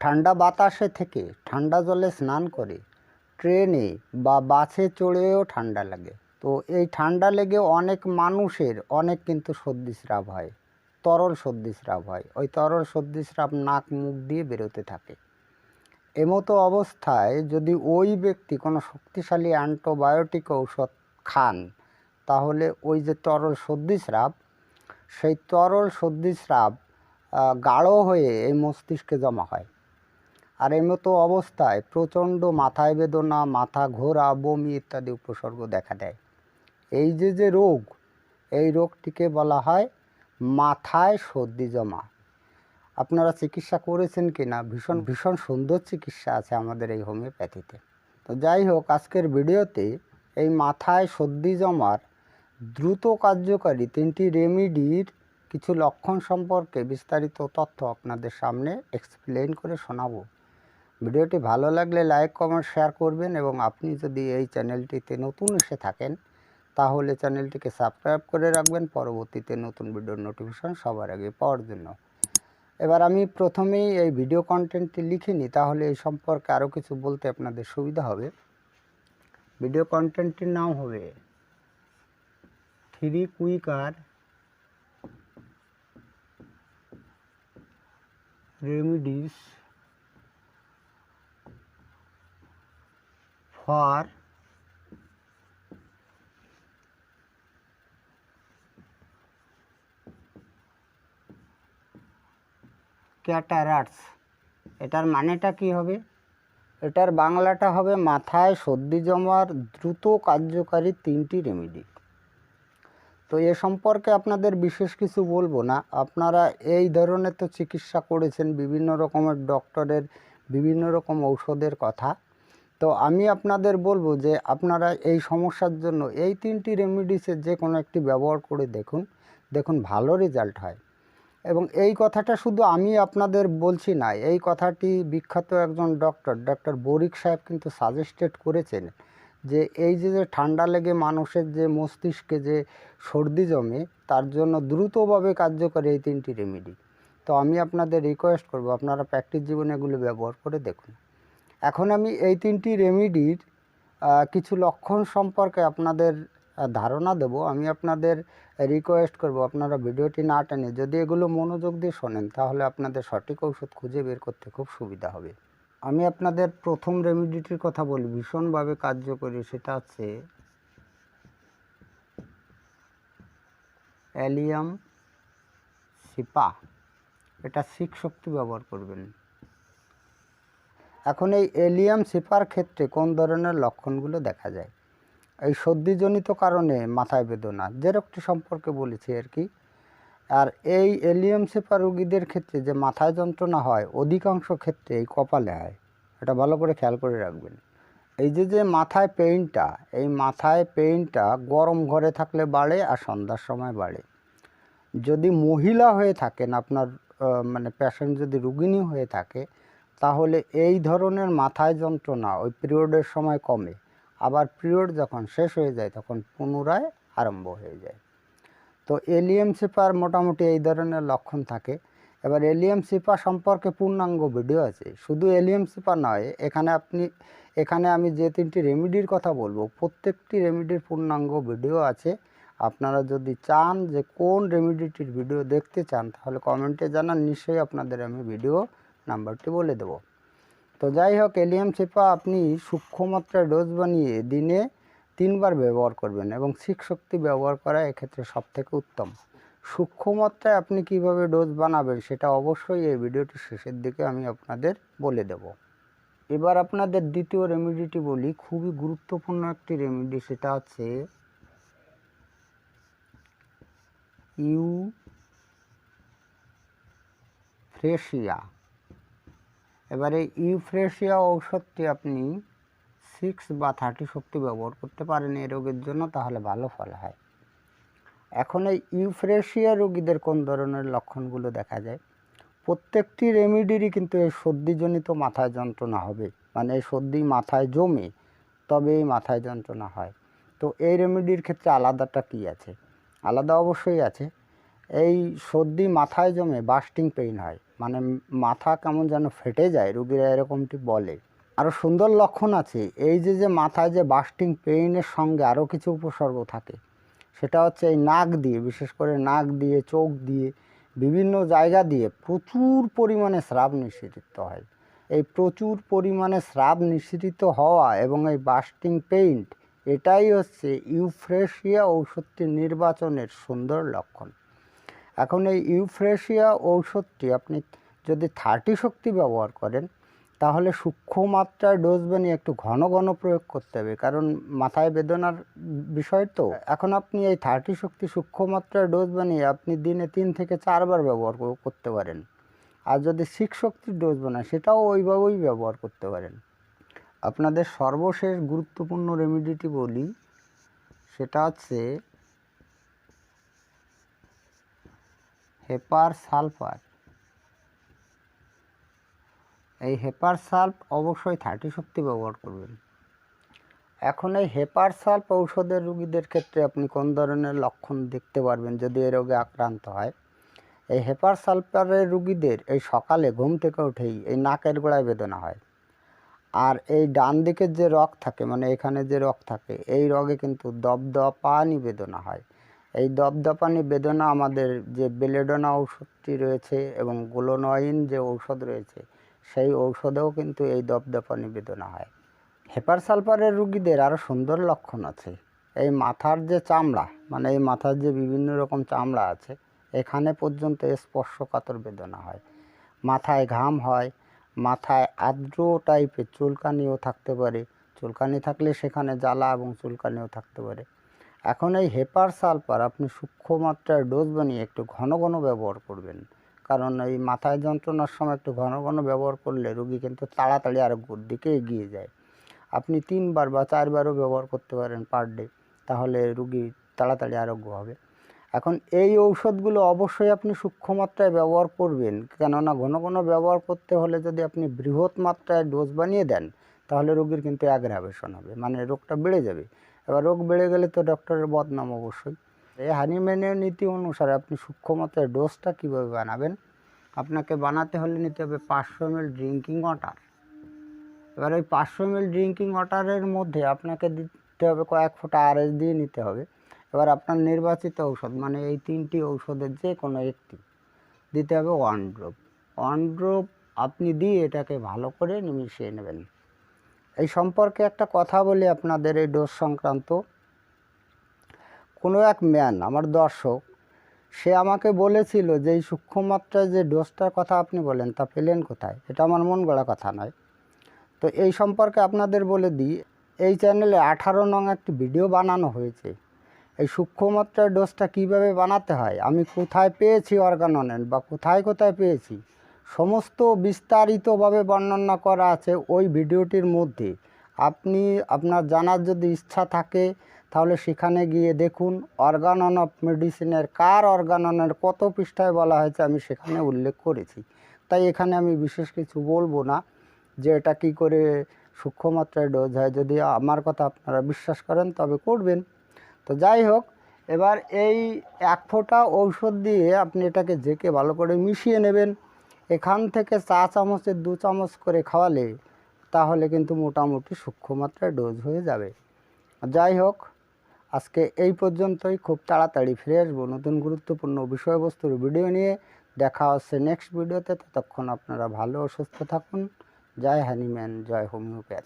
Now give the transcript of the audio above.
ঠান্ডা বাতাসে থেকে ঠান্ডা জলে স্নান করে ট্রেনে বা বাসে চড়েও ঠান্ডা লাগে। তো এই ঠান্ডা লেগে অনেক মানুষের অনেক কিন্তু সর্দিস্রাব হয় তরল সর্দিস্রাব হয়। ওই তরল সর্দিস্রাব নাক মুখ দিয়ে বেরোতে থাকে। এমতো অবস্থায় যদি ওই ব্যক্তি কোনো শক্তিশালী অ্যান্টোবায়োটিক ঔষধ খান তাহলে ওই যে তরল সর্দিস্রাব সেই তরল সর্দিস্রাব আহ, গাঢ় হয়ে এই মস্তিষ্কে জমা হয়। আর এই মতো অবস্থায় প্রচণ্ড মাথায় বেদনা, মাথা ঘোরা, বমি ইত্যাদি উপসর্গ দেখা দেয়। এই যে যে রোগ, এই রোগটিকে বলা হয় মাথায় সর্দি জমা। আপনারা চিকিৎসা করেছেন কি না ভীষণ ভীষণ সুন্দর চিকিৎসা আছে আমাদের এই হোমিওপ্যাথিতে। তো যাই হোক, আজকের ভিডিওতে এই মাথায় সর্দি জমার দ্রুত কার্যকারী তিনটি রেমিডির কিছু লক্ষণ সম্পর্কে বিস্তারিত তথ্য আপনাদের সামনে এক্সপ্লেন করে শোনাবো। ভিডিওটি ভালো লাগলে লাইক, কমেন্ট, শেয়ার করবেন এবং আপনি যদি এই চ্যানেলটিতে নতুন এসে থাকেন, তাহলে চ্যানেলটিকে সাবস্ক্রাইব করে রাখবেন। পরবর্তীতে নতুন ভিডিওর নোটিফিকেশন সবার আগে পাওয়ার জন্য। এবার আমি প্রথমেই এই ভিডিও কন্টেন্টটি লিখে নিই, তাহলে এই সম্পর্কে আরও কিছু বলতে আপনাদের সুবিধা হবে। ভিডিও কন্টেন্টটির নাম হবে three quicker remedies for cataracts এটার মানেটা কি হবে? এটার বাংলাটা হবে মাথায় সর্দি জমার দ্রুত কার্যকারী তিনটি রেমেডি তো এ সম্পর্কে আপনাদের বিশেষ কিছু বলব না। আপনারা এই ধরনের তো চিকিৎসা করেছেন বিভিন্ন রকমের ডক্টরের বিভিন্ন রকম ঔষধের কথা। তো আমি আপনাদের বলব যে আপনারা এই সমস্যার জন্য এই তিনটি রেমিডিসের যে কোনো একটি ব্যবহার করে দেখুন দেখুন ভালো রেজাল্ট হয়। এবং এই কথাটা শুধু আমি আপনাদের বলছি না, এই কথাটি বিখ্যাত একজন ডক্টর ডক্টর বরিক সাহেব কিন্তু সাজেস্টেড করেছেন যে এই যে যে ঠান্ডা লেগে মানুষের যে মস্তিষ্কে যে সর্দি জমে, তার জন্য দ্রুতভাবে কার্যকরী এই তিনটি রেমেডি তো আমি আপনাদের রিকোয়েস্ট করব, আপনারা প্র্যাকটিস জীবনে এগুলো ব্যবহার করে দেখুন। এখন আমি এই তিনটি রেমিডির কিছু লক্ষণ সম্পর্কে আপনাদের ধারণা দেব। আমি আপনাদের রিকোয়েস্ট করব, আপনারা ভিডিওটি না টেনে যদি এগুলো মনোযোগ দিয়ে শোনেন, তাহলে আপনাদের সঠিক ঔষধ খুঁজে বের করতে খুব সুবিধা হবে। আমি আপনাদের প্রথম রেমিডিটির কথা বলি, ভীষণভাবে কার্যকরী, সেটা হচ্ছে অ্যালিয়াম সিপা। এটা শিখ শক্তি ব্যবহার করবেন। এখন এই এলিয়াম সিপার ক্ষেত্রে কোন ধরনের লক্ষণগুলো দেখা যায়? এই সর্দিজনিত কারণে মাথায় বেদনা যে রোগটি সম্পর্কে বলেছি আর কি। আর এই এলিয়াম সিপা রোগীদের ক্ষেত্রে যে মাথায় যন্ত্রণা হয়, অধিকাংশ ক্ষেত্রে এই কপালে হয়। এটা ভালো করে খেয়াল করে রাখবেন। এই যে যে মাথায় পেইনটা, এই মাথায় পেইনটা গরম ঘরে থাকলে বাড়ে আর সন্ধ্যার সময় বাড়ে। যদি মহিলা হয়ে থাকেন, আপনার মানে পেশেন্ট যদি রুগিণী হয়ে থাকে তাহলে এই ধরনের মাথায় যন্ত্রণা ওই পিরিয়ডের সময় কমে। আবার পিরিয়ড যখন শেষ হয়ে যায়, তখন পুনরায় আরম্ভ হয়ে যায়। তো এলিয়াম সিপার মোটামুটি এই ধরনের লক্ষণ থাকে। এবার এলিয়াম সিপা সম্পর্কে পূর্ণাঙ্গ ভিডিও আছে। শুধু এলিয়াম সিপা নয়, এখানে আপনি, এখানে আমি যে তিনটি রেমিডির কথা বলব, প্রত্যেকটি রেমিডির পূর্ণাঙ্গ ভিডিও আছে। আপনারা যদি চান যে কোন রেমিডিটির ভিডিও দেখতে চান, তাহলে কমেন্টে জানান, নিশ্চয়ই আপনাদের আমি ভিডিও নাম্বারটি বলে দেব। তো যাই হোক, এলিয়াম সিপা আপনি সূক্ষ্ম মাত্রায় ডোজ বানিয়ে দিনে তিনবার ব্যবহার করবেন এবং শিখ শক্তি ব্যবহার করা এক্ষেত্রে সব থেকে উত্তম। সূক্ষ্ম মাত্রায় আপনি কীভাবে ডোজ বানাবেন সেটা অবশ্যই এই ভিডিওটির শেষের দিকে আমি আপনাদের বলে দেব। এবার আপনাদের দ্বিতীয় রেমিডিটি বলি। খুবই গুরুত্বপূর্ণ একটি রেমিডি, সেটা হচ্ছে ইউ ফ্রেশিয়া। এবারে ইউফ্রেশিয়া ঔষধটি আপনি সিক্স বা থার্টি শক্তি ব্যবহার করতে পারেন এই রোগের জন্য, তাহলে ভালো ফল হয়। এখন এই ইউফ্রেশিয়া রোগীদের কোন ধরনের লক্ষণগুলো দেখা যায়? প্রত্যেকটি রেমিডিরই কিন্তু এই সর্দিজনিত মাথায় যন্ত্রণা হবে। মানে এই সর্দি মাথায় জমে তবে এই মাথায় যন্ত্রণা হয়। তো এই রেমিডির ক্ষেত্রে আলাদাটা কী আছে? আলাদা অবশ্যই আছে। এই সর্দি মাথায় জমে বাস্টিং পেইন হয়। মানে মাথা কেমন যেন ফেটে যায়, রুগীরা এরকমটি বলে। আরও সুন্দর লক্ষণ আছে, এই যে যে মাথায় যে বাস্টিং পেইনের সঙ্গে আরও কিছু উপসর্গ থাকে, সেটা হচ্ছে এই নাক দিয়ে, বিশেষ করে নাক দিয়ে, চোখ দিয়ে, বিভিন্ন জায়গা দিয়ে প্রচুর পরিমাণে স্রাব নিঃসৃত হয়। এই প্রচুর পরিমাণে স্রাব নিঃসৃত হওয়া এবং এই বাস্টিং পেইন্ট এটাই হচ্ছে ইউফ্রেশিয়া ঔষধটি নির্বাচনের সুন্দর লক্ষণ। এখন এই ইউফ্রেশিয়া ঔষধটি আপনি যদি থার্টি শক্তি ব্যবহার করেন, তাহলে সূক্ষ্ম মাত্রায় ডোজ বানিয়ে একটু ঘন ঘন প্রয়োগ করতে হবে। কারণ মাথায় বেদনার বিষয় তো। এখন আপনি এই থার্টি শক্তি সূক্ষ্ম মাত্রায় ডোজ বানিয়ে আপনি দিনে তিন থেকে চারবার ব্যবহার করতে পারেন। আর যদি সিক্স শক্তির ডোজ বানায় সেটাও ওইভাবেই ব্যবহার করতে পারেন। আপনাদের সর্বশেষ গুরুত্বপূর্ণ রেমিডিটি বলি, সেটা হচ্ছে হেপার সালফার। এই হেপার সাল্প অবশ্যই থার্টি শক্তি ব্যবহার করবেন। এখন এই হেপার সাল্প ঔষধের রুগীদের ক্ষেত্রে আপনি কোন ধরনের লক্ষণ দেখতে পারবেন যদি এ রোগে আক্রান্ত হয়? এই হেপার সালফারের রুগীদের এই সকালে ঘুম থেকে উঠেই এই নাকের গোড়ায় বেদনা হয়। আর এই ডান দিকের যে রগ থাকে মানে এখানে যে রগ থাকে, এই রগে কিন্তু দপদপানি বেদনা হয়। এই দপদপানি বেদনা আমাদের যে বেলেডোনা ঔষধটি রয়েছে এবং গ্লোনয়িন যে ঔষধ রয়েছে, সেই ঔষধেও কিন্তু এই দপদপানি বেদনা হয়। হেপার সালফারের রুগীদের আরও সুন্দর লক্ষণ আছে। এই মাথার যে চামড়া মানে এই মাথার যে বিভিন্ন রকম চামড়া আছে, এখানে পর্যন্ত স্পর্শকাতর বেদনা হয়। মাথায় ঘাম হয়, মাথায় আর্দ্র টাইপের চুলকানিও থাকতে পারে। চুলকানি থাকলে সেখানে জ্বালা এবং চুলকানিও থাকতে পারে। এখন এই হেপার সালফার আপনি সূক্ষ্ম মাত্রায় ডোজ বানিয়ে একটু ঘন ঘন ব্যবহার করবেন। কারণ এই মাথায় যন্ত্রণার সময় একটু ঘন ঘন ব্যবহার করলে রোগী কিন্তু তাড়াতাড়ি আরোগ্যর দিকে এগিয়ে যায়। আপনি তিনবার বা চারবারও ব্যবহার করতে পারেন পার ডে, তাহলে রুগী তাড়াতাড়ি আরোগ্য হবে। এখন এই ঔষধগুলো অবশ্যই আপনি সূক্ষ্ম মাত্রায় ব্যবহার করবেন, কেননা ঘন ঘন ব্যবহার করতে হলে যদি আপনি বৃহৎ মাত্রায় ডোজ বানিয়ে দেন, তাহলে রোগীর কিন্তু অ্যাগ্রাভেশন হবে মানে রোগটা বেড়ে যাবে। এবার রোগ বেড়ে গেলে তো ডক্টরের বদনাম অবশ্যই। এই হানিম্যানের নীতি অনুসারে আপনি সূক্ষ্ম মাত্রায় ডোজটা কীভাবে বানাবেন? আপনাকে বানাতে হলে নিতে হবে পাঁচশো এমএল ড্রিঙ্কিং ওয়াটার এবার ওই পাঁচশো এমএল ড্রিঙ্কিং ওয়াটারের মধ্যে আপনাকে দিতে হবে কয়েক ফোঁটা আরএস দিয়ে নিতে হবে। এবার আপনার নির্বাচিত ঔষধ মানে এই তিনটি ঔষধের যে কোনো একটি, দিতে হবে ওয়ান ড্রপ। ওয়ান ড্রপ আপনি দিয়ে এটাকে ভালো করে মিশিয়ে নেবেন। এই সম্পর্কে একটা কথা বলি আপনাদের এই ডোজ সংক্রান্ত। কোনো এক ম্যান, আমার দর্শক, সে আমাকে বলেছিল যে এই সূক্ষ্মমাত্রায় যে ডোজটার কথা আপনি বলেন, তা পেলেন কোথায়? এটা আমার মন গড়া কথা নয়। তো এই সম্পর্কে আপনাদের বলে দিই, এই চ্যানেলে আঠারো নং একটি ভিডিও বানানো হয়েছে। এই সূক্ষ্ম মাত্রার ডোজটা কীভাবে বানাতে হয়? আমি কোথায় পেয়েছি অর্গাননেন বা কোথায় কোথায় পেয়েছি? সমস্ত বিস্তারিতভাবে বর্ণনা করা আছে ওই ভিডিওটির মধ্যে। আপনি, আপনার জানার যদি ইচ্ছা থাকে, তাহলে সেখানে গিয়ে দেখুন, অর্গানন অফ মেডিসিনের কার অর্গাননের কত পৃষ্ঠায় বলা হয়েছে আমি সেখানে উল্লেখ করেছি। তাই এখানে আমি বিশেষ কিছু বলব না, যে এটা কী করে সূক্ষ্মমাত্রায় ডোজ হয়। যদি আমার কথা আপনারা বিশ্বাস করেন, তবে করবেন। তো যাই হোক, এবার এই এক ফোঁটা ঔষধ দিয়ে আপনি এটাকে জেকে ভালো করে মিশিয়ে নেবেন। এখান থেকে চা চামচের দু চামচ করে খাওয়ালে তাহলে কিন্তু মোটামুটি সূক্ষ্ম মাত্রায় ডোজ হয়ে যাবে। যাই হোক, আজকে এই পর্যন্তই। খুব তাড়াতাড়ি ফিরে আসব নতুন গুরুত্বপূর্ণ বিষয়বস্তুর ভিডিও নিয়ে। দেখা হচ্ছে নেক্সট ভিডিওতে ততক্ষণ আপনারা ভালো ও সুস্থ থাকুন। জয় হ্যানিম্যান জয় হোমিওপ্যাথ।